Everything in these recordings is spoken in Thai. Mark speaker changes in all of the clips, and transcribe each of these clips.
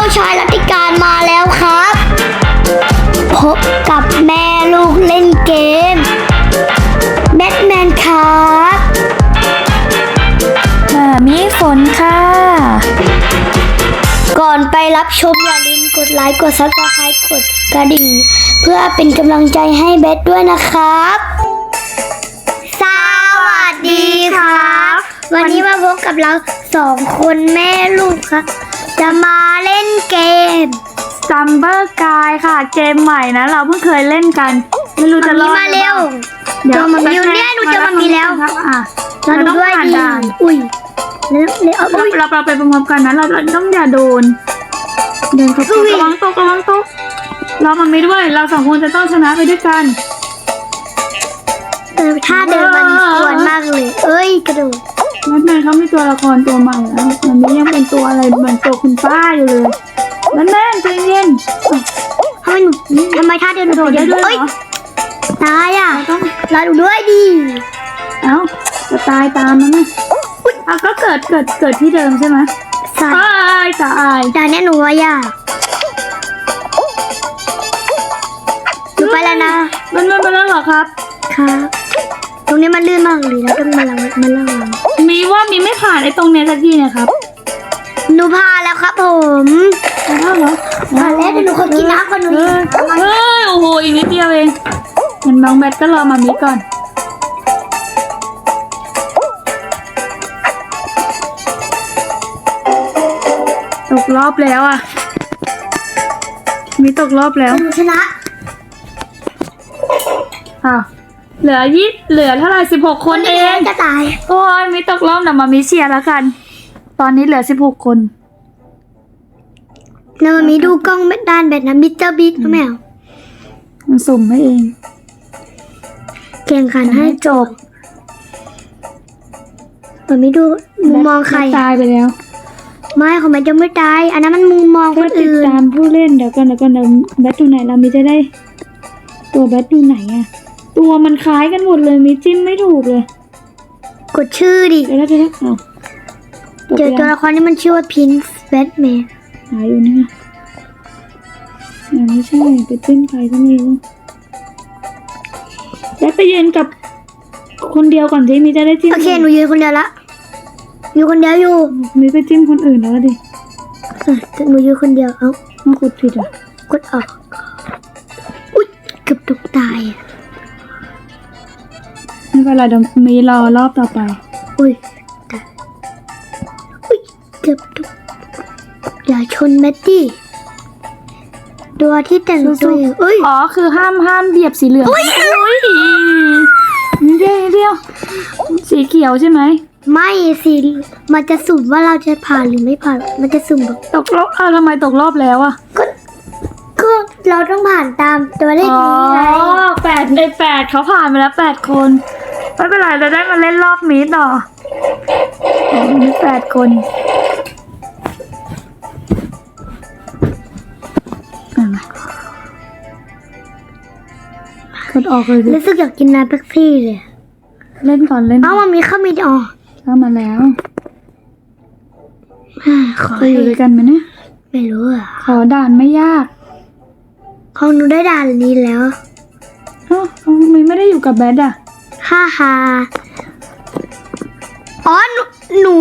Speaker 1: องชายรัติการมาแล้วครับ พบกับแม่ลูกเล่นเกมแบทแมนครับ
Speaker 2: มามีฝนค่ะ
Speaker 1: ก่อนไปรับชมอย่าลืมกดไลค์กดซับสไครต์กดกระดิ่ง เพื่อเป็นกำลังใจให้เบสด้วยนะครับ สวัสดีครับ วันนี้มาพบกับเราสองคนแม่ลูกครับจะมาเล่น เกม
Speaker 2: ซัมเบอร์กายค่ะ เกมใหม่นะ เราเพิ่งเคยเล่นกัน ไม่รู้จะ
Speaker 1: มัน
Speaker 2: ร
Speaker 1: มี
Speaker 2: อด
Speaker 1: มาเร็ว
Speaker 2: เดี๋ยว
Speaker 1: เจอมันมีอยู่เนี่ยหนูเจอมันมีแล้ว
Speaker 2: ครับอะ
Speaker 1: เราดูด้วย
Speaker 2: ผ่าน
Speaker 1: ดี
Speaker 2: ด่าน
Speaker 1: อุ้ยแล้วแล้วเอา
Speaker 2: เรา
Speaker 1: อุ้ย
Speaker 2: เราเราไปพร้อมๆกันนะเราเราต้องอย่าโดนเดินเข้าไป
Speaker 1: อุ้ย
Speaker 2: ระวังตกระวังตกเรามันไม่ด้วย เราสองคนจะต้องชนะไปด้วยกัน
Speaker 1: เออท่าเดินมันกวนมากเลย เอ้ยกระโดด
Speaker 2: นัดแมนเขามีตัวละครตัวใหม่แล้วมันนี้ยังเป็นตัวอะไรเหมือนตัวคุณป้าอยู่เลยนัดแมนใจเย็นอะ
Speaker 1: ทำไมหนูทำไมท่าเดิน
Speaker 2: กระโดดได้ด้วย
Speaker 1: เอ้ย
Speaker 2: เหรอ
Speaker 1: ตายอะ
Speaker 2: เราต้อง
Speaker 1: เราดูด้วยดี
Speaker 2: เอ้าจะตายตามมันนะอะก็เกิดเกิดเกิดที่เดิมใช่ไหม
Speaker 1: ใส่
Speaker 2: ตายตาย
Speaker 1: แต่เนี่ยหนูว่ายากหนูไปแล้วนะ
Speaker 2: มันมันมาแล้วเหรอครับ
Speaker 1: ครับ ตรงนี้มันลื่นมากเลยแล้วต้องมาลังมาลัง
Speaker 2: มีว่ามีไม่ผ่านไอ้ตรงเนี้ยสักทีนะครับ
Speaker 1: หนูพาแล้วครับผม
Speaker 2: ผ่านแล้วเหรอ
Speaker 1: ผ่านแล้วเดี๋ยวหนูขอกินน้ำก่อนหนู
Speaker 2: เฮ้ยเฮ้ยโอ้โหอีกนิดเดียวเองงั้นน้องแบทก็รอมามีก่อนตกรอบแล้วอะ มีตกรอบแล้ว
Speaker 1: หนูชนะ
Speaker 2: อ้าว เหลือยี่เหลือเท่าไหร่สิบหกคนเอง
Speaker 1: จะตาย
Speaker 2: โอ้ยมีตกรอบแต่มามีเชียร์แล้วกัน ตอนนี้เหลือสิบหกคน
Speaker 1: แล้วมันมีดูกล้องด้านแบบนั้นมิสเตอร์บิ๊กแมว
Speaker 2: มันสุ่มให้เอง
Speaker 1: แข่งขันให้จบมันมีดูมุมมองใคร
Speaker 2: แบทตายไปแล้ว
Speaker 1: ไม่ของมันจะไม่ตาย อันนั้นมันมุมมองค
Speaker 2: ก็
Speaker 1: น
Speaker 2: ติด
Speaker 1: อื่น
Speaker 2: ตามผู้เล่นเดี๋ยวกันเดี๋ยวกันเดี๋ยวแบทอยู่ไหนเรามีจะได้ ตัวแบทอยู่ไหนอะ ตัวมันคล้ายกันหมดเลยมีจิ้มไม่ถูกเลย
Speaker 1: กดชื่อดิ
Speaker 2: เดี๋ยวได้เดี๋ยวได้อ้าว
Speaker 1: เจอตัวละครที่มันชื่อว่าพินส์แบทแมน
Speaker 2: หายอยู่เนี่ยยังไม่ใช่ไปจิ้มใครก็ไม่รู้แบทไปยืนกับคนเดียวก่อนสิมีจะได้จิ้ม
Speaker 1: โอเคหนูยืนคนเดียวละอยู่คนเดียวอยู่
Speaker 2: มีไปจิ้มคนอื่นแล้วดิ
Speaker 1: เออหนูยืนคนเดียวเอ้า
Speaker 2: มากดผิดอะ
Speaker 1: กดออกอุ๊ยเกือบตกตายอะ
Speaker 2: ไม่ เป็นไรเดี๋ยวมีรอรอบต่อไป
Speaker 1: อุ้ยตายอุ๊ยเกือบตกอย่าชนแมตตี้ตัวที่แต่งตัวอย่างเอ้ย
Speaker 2: อ๋อคือห้ามห้ามเหยียบสีเหลืองอุ้ยนี่เดียวนิดเดียวสีเขียวใช่ไหม
Speaker 1: ไม่สิมันจะสุ่มว่าเราจะผ่านหรือไม่ผ่าน มันจะสุ่มแบบ
Speaker 2: ตกรอบอ้าวทำไมตกรอบแล้วอะ
Speaker 1: ก็ก็เราต้องผ่านตามตัวเลข
Speaker 2: อ๋อ
Speaker 1: นี้ไง
Speaker 2: แปดในแปดเขาผ่านไปแล้วแปดคน ไม่เป็นไรเราได้มาเล่นรอบนี้ต่ออ๋อมีแปดคนอะมากดออกเลยดิ
Speaker 1: รู้สึกอยากกินน้ำเป๊ปซี่เลย
Speaker 2: เล่นก่อนเล่น
Speaker 1: เอ้ามันมีข้าวมีอ๋อ
Speaker 2: เข้ามาแล้ว
Speaker 1: อ่าขอ
Speaker 2: เคยอยู่ด้วยกันไหมเนี่ย
Speaker 1: ไม่รู้อะ
Speaker 2: ขอด่านไม่ยาก
Speaker 1: ของหนูได้ด่านนี้แล้ว
Speaker 2: เอ้าทำไมไม่ได้อยู่กับแบทอะ
Speaker 1: ฮ่าฮ่าอ๋อหนูหนู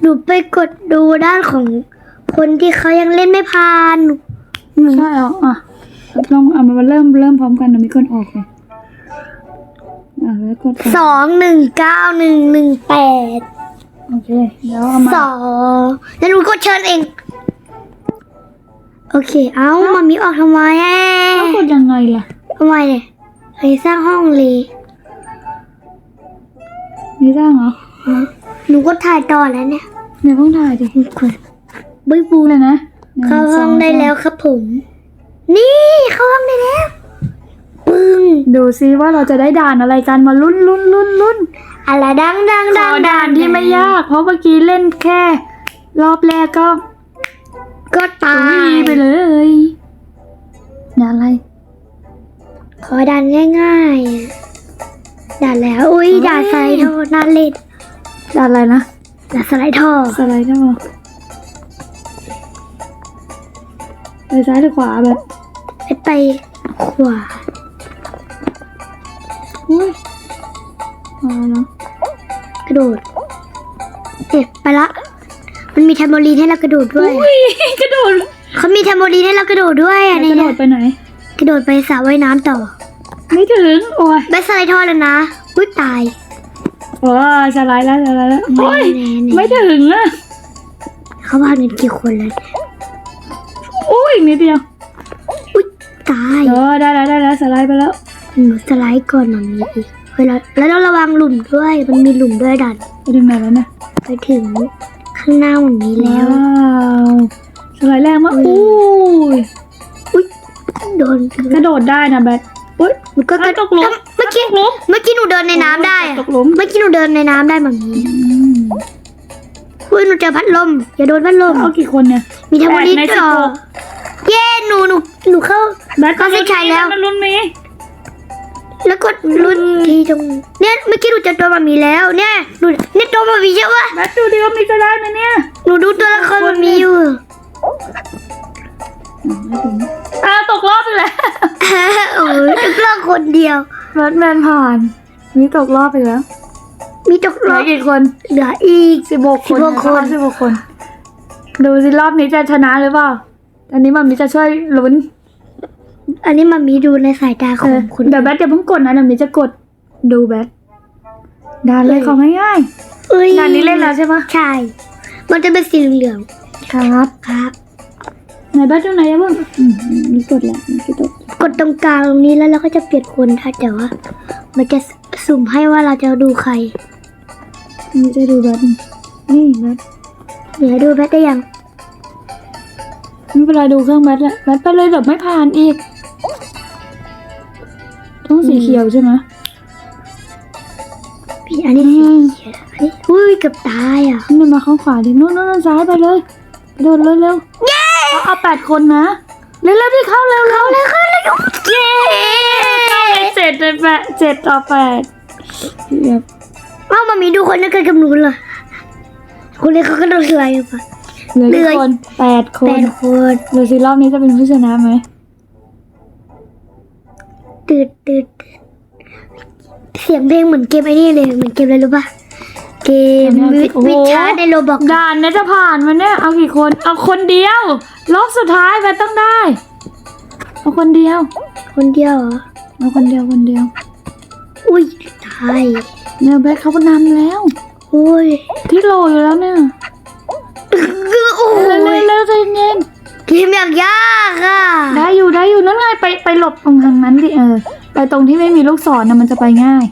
Speaker 1: หนูไปกดดูด้านของคนที่เขายังเล่นไม่ผ่านหนูหนู
Speaker 2: ใช่เหรออะลองเอามาเริ่มเริ่มพร้อมกันเดี๋ยวมีคนออกเลยอะแล้วกดออก
Speaker 1: สองหนึ่งเก้าหนึ่งหนึ่งแปด
Speaker 2: โอเคแล้วเอามา
Speaker 1: สองแล้วหนูกดเชิญเอง โอเค เอ้ามามีออกทำไมอะ
Speaker 2: แล้วกดยังไงล่ะ
Speaker 1: ทำไมเนี่ยไปสร้างห้องเลย
Speaker 2: มีร่างเหรอ
Speaker 1: ฮะหนูก็ถ่ายต่อแล้วเนี่ย
Speaker 2: เดี๋ยวเพิ่งถ่ายดิ
Speaker 1: บึ้ยบู
Speaker 2: เลยนะนึ่
Speaker 1: เข้าห้องได้
Speaker 2: ส
Speaker 1: แล้วครับผม นี่เข้าห้องได้แล้วปึ้ง
Speaker 2: ดูซิว่าเราจะได้ด่านอะไรกันมาลุ้นลุ้นลุ้นลุ้น
Speaker 1: อะไรดังดัง
Speaker 2: ข
Speaker 1: ดั
Speaker 2: องด่านที่ไม่ยาก เพราะเมื่อกี้เล่นแค่ รอบแรกก็
Speaker 1: ก็ตา
Speaker 2: อุ้
Speaker 1: ย
Speaker 2: ยไปเลยด่านอะไร
Speaker 1: ขอดันง่ายๆอะ ด่านแล้ว อุ้ย
Speaker 2: เฮ้ย
Speaker 1: ด่านสไลด์ทอน่าเล่น
Speaker 2: ด่านอะไรนะ
Speaker 1: ด่านสไลด์ทอ
Speaker 2: สไลด์ได้ปะไปซ้ายหรือขวาแบบ
Speaker 1: แบทไปขวา
Speaker 2: อุ้ยมาแล้ว
Speaker 1: กระโดดเอ๊ะไปละ มันมีแทมโบลีนให้เรากระโดดด้วย
Speaker 2: อุ้ยกระโดด
Speaker 1: เขามีแทมโบลีนให้เรากระโดดด้วยอะ
Speaker 2: ก
Speaker 1: เนี่
Speaker 2: ระโด
Speaker 1: ย
Speaker 2: ดไปไหน
Speaker 1: กระโดดไปสระว่ายน้ำต่อ
Speaker 2: ไม่ถึง โอ้ย
Speaker 1: แบทสไลด์ทอดแล้วนะอุ้ยตาย
Speaker 2: โอ้ยสไลด์แล้วสไลด์แล้วโอ้ย
Speaker 1: แน่ๆ
Speaker 2: ไม่ถึงอะ
Speaker 1: เขาพากันกี่คนแล้ว
Speaker 2: อุ้ยนิดเดียว
Speaker 1: อุ้ยตาย
Speaker 2: เออได้แล้วได้แล้วสไลด์ไปแล้ว
Speaker 1: หนูสไลด์ก่อนหน่อยนี้อีกเวลาแล้วเราระวังหลุมด้วย มันมีหลุมด้วยดัน
Speaker 2: ไปถึงไหนแล้วเนี่ย
Speaker 1: ไปถึงข้างหน้าหมันนี้แล้ว
Speaker 2: ว้าวสไลด์แรงมาก
Speaker 1: อุ้
Speaker 2: อุ้
Speaker 1: ย
Speaker 2: ย
Speaker 1: อุ้ยโดน
Speaker 2: กระโดดได้นะแบท อุ้ย
Speaker 1: มันก็
Speaker 2: อ้าวตกหลุม
Speaker 1: เมื่อกี้เมื่อกี้หนูเดินในน้ำได้อะ
Speaker 2: ตกหลุม
Speaker 1: เมื่อกี้หนูเดินในน้ำได้แบบนี้
Speaker 2: อืม
Speaker 1: อุ้ยหนูเจอพัดลมอย่าโดนพัดลม
Speaker 2: เอากี่คนเนี่ย
Speaker 1: มีเทมโบลีน
Speaker 2: แปดใน
Speaker 1: ด้วย
Speaker 2: สิบ
Speaker 1: เหร
Speaker 2: ห
Speaker 1: อกเย้หนูหนูหนูเข้า
Speaker 2: แบท
Speaker 1: เข้าเส้นชัยแล้ว
Speaker 2: มันลุ้นมี
Speaker 1: แล้วกดรุ่นทีตรงเนี่ยเมื่อกี้หนูเจอตัวแบบนี้แล้วเนี่ยหนูเนี่ยตัวแบบนี้เยอะวะ
Speaker 2: แบทดูดิว่ามีสไลด์ไหมเนี่ย
Speaker 1: หนูดูตัวละครแบบนี้อยู่
Speaker 2: อ่าตกรอบไปแล้ว
Speaker 1: โอ้ยทุก เรื่องคนเดียว
Speaker 2: แบทแมนผ่าน มีตกรอบไปแล้ว
Speaker 1: มีตก
Speaker 2: เห
Speaker 1: ร
Speaker 2: ลื
Speaker 1: อ
Speaker 2: อบกี่คน
Speaker 1: เหลืออีก
Speaker 2: สิบหกคน
Speaker 1: 16คน
Speaker 2: สิบหกคน ดูสิรอบนี้จะชนะหรือเปล่า อันนี้มันมีจะช่วยลุ้น
Speaker 1: อันนี้มามีดูในสายตาข
Speaker 2: เอ
Speaker 1: อง
Speaker 2: อ
Speaker 1: คุณ
Speaker 2: เดี๋ยวแบทจะเพิ่งกดนะเดี๋ยวมีจะกดดูแบทด่านเลยของง่าย
Speaker 1: เอ้ย
Speaker 2: ๆด่านนี้เล่นแล้วใช่ปะ
Speaker 1: ใช่ มันจะเป็นสีเหลือง
Speaker 2: ครับ
Speaker 1: ๆครับ
Speaker 2: ไหนแบทตรงไหนอะบ้างอืมมีกดแล้วมีกด
Speaker 1: กดตรงกลางตรงนี้แล้วเราก็จะเปลี่ยนคนค่ะแต่ว่า มันจะสุ่มให้ว่าเราจะดูใคร
Speaker 2: มีจะดูแบทนี่แบท
Speaker 1: เหลือดูแพทได้ยัง
Speaker 2: ไม่เป็นไรดูเครื่องแบทแหละแบทไปเลยแบบไม่ผ่านอีก ต้องสีเขียวใช่ไหม
Speaker 1: พี่อันนี้สีเขียวอันนี้อุ้ยเกือบตายอะ
Speaker 2: นี่มาข้างขวาดินู่นนู่นนู่นซ้ายไปเลยกระโดดเร็วเร็วเอาเอาแปดคนนะเร็วเร็วที่เข้าเร็วเร็วเร็ว เข้าเร็วเย้เข้าเลยเจ็ดเลยแปดเจ็ดต่อแปดเรียบ
Speaker 1: อ้ามามีดูคนนั้นกันกับหนูเหรอคนนี้เขาก็โดนอะไรปะ
Speaker 2: เหลือกี่คนแปดค
Speaker 1: แป
Speaker 2: น
Speaker 1: ดคน
Speaker 2: เหลือสิรอบนี้จะเป็นผู้ชนะไหม
Speaker 1: ตืดตืดตืดเสียงเพลงเหมือนเกมไอ้นี่เลยเหมือนเกมอะไรรู้ปะเกมวิวิชาร์ในโรบอก
Speaker 2: ด่านนี้จะผ่านมันเนี่ยเอากี่คนเอาคนเดียวรอบสุดท้ายแบทต้องได้ เอาคนเดียว
Speaker 1: คนเดียวเหรอ
Speaker 2: เอาคนเดียวคนเดียว
Speaker 1: อุ้ยตาย
Speaker 2: เนี่ยแบทเขาก็นำแล้ว
Speaker 1: โอ้ย
Speaker 2: ที่โหลอยู่แล้วเนี่ย
Speaker 1: คือโอ้
Speaker 2: เร็วยเร็วใจเย็น
Speaker 1: เกมอย่างยากอะ
Speaker 2: ได้อยู่ได้อยู่นั่นไงไปไปหลบตรงทางนั้นดิเออ ไปตรงที่ไม่มีลูกศรนะมันจะไปง่าย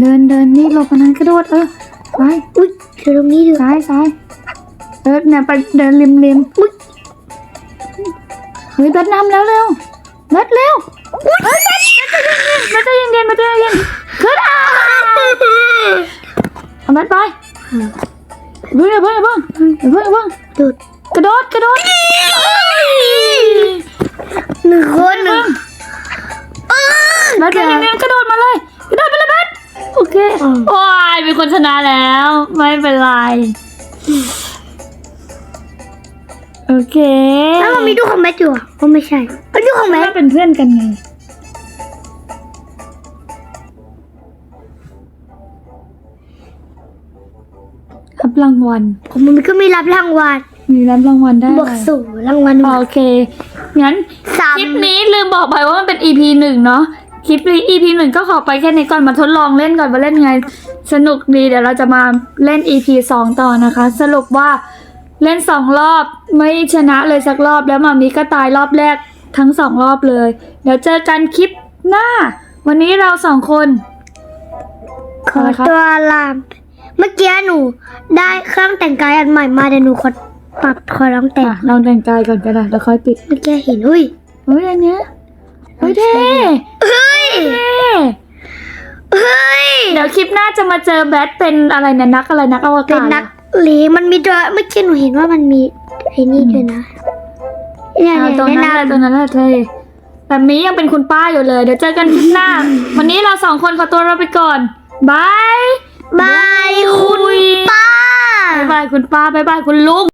Speaker 2: เดินเดินนี่หลบอันนั้นกระโดดเออไป
Speaker 1: อุ้ยเธอตรงนี้ดู
Speaker 2: ซ้ายซ้ายเออเนี่ยไปเดินริมริมอุ๊ย เฮ้ยแบทนำแล้วเร็วแบทเร็วอุ้ยแบทแบทแบทใจเย็นแบทใจเย็นแบทใจเย็นขึ้นอะเอาแบทไปเพิ่งอย่าเพิ่งอย่าเพิ่งอย่าเพิ่งอย่าเพิ่ง
Speaker 1: ดูด
Speaker 2: กระโดดกระโดด
Speaker 1: หนึ่งคนหนึ่ง
Speaker 2: แบทใจเย็นกระโดดมาเลยกระโดดไปเลยแบทโอเคโอ้ยมีคนชนะแล้ว ไม่เป็นไร โอเค
Speaker 1: แล้วมันมีดูของแมทอยู่อะก็ไม่ใช่มันดูของแม
Speaker 2: แม่
Speaker 1: ท
Speaker 2: เป็นเพื่อนกันไงรับรางวัล
Speaker 1: ของมันก็มีรับรางวัล
Speaker 2: มีรับรางวัลได้
Speaker 1: บวกสู่รางวัล
Speaker 2: โอเคงั้น
Speaker 1: สาม
Speaker 2: คลิปนี้ลืมบอกไปว่ามันเป็น EP หนึ่งเนาะคลิปนี้ EP หนึ่งก็ขอไปแค่นี้ก่อนมาทดลองเล่นก่อนว่าเล่นไง สนุกดีเดี๋ยวเราจะมาเล่น EP สองต่อนะคะ สรุปว่า เล่นสองรอบไม่ชนะเลยสักรอบแล้วมามีก็ตายรอบแรกทั้งสองรอบเลย เดี๋ยวเจอกันคลิปหน้า วันนี้เราสองคน
Speaker 1: ขอตัวลาเมื่อกี้หนู ได้เครื่องแต่งกายอันใหม่มาเดี๋ยวหนูขอปรับขอลองแต่ง
Speaker 2: อะลองแต่งกายก่อนก็ได้แล้วค่อยปิด
Speaker 1: เมื่อกี้เห็นอุ้ย
Speaker 2: เฮ้ยอันเนี้ยเฮ้ยเท่
Speaker 1: เฮ้ย
Speaker 2: เท่
Speaker 1: เฮ้ย
Speaker 2: เดี๋ยวคลิปหน้าจะมาเจอแบทเป็นอะไรนะนักอะไรนักอว
Speaker 1: เป็
Speaker 2: กานศ
Speaker 1: นัก เลงมันมีตัวเมื่อกี้หนูเห็นว่ามันมีไอ้นี่ด้วยนะเนี่ย
Speaker 2: อ่า
Speaker 1: เนี่ย
Speaker 2: ตรง
Speaker 1: แนะ
Speaker 2: นั้นแหละ
Speaker 1: นำ
Speaker 2: ตรงนั้นแหละเท่แต่มียังเป็นคุณป้าอยู่เลย เดี๋ยวเจอกันคลิปหน้า วันนี้เราสองคนขอตัวเราไปก่อนบาย
Speaker 1: บายคุณป้า
Speaker 2: บายบายคุณป้าบายบายคุณลุง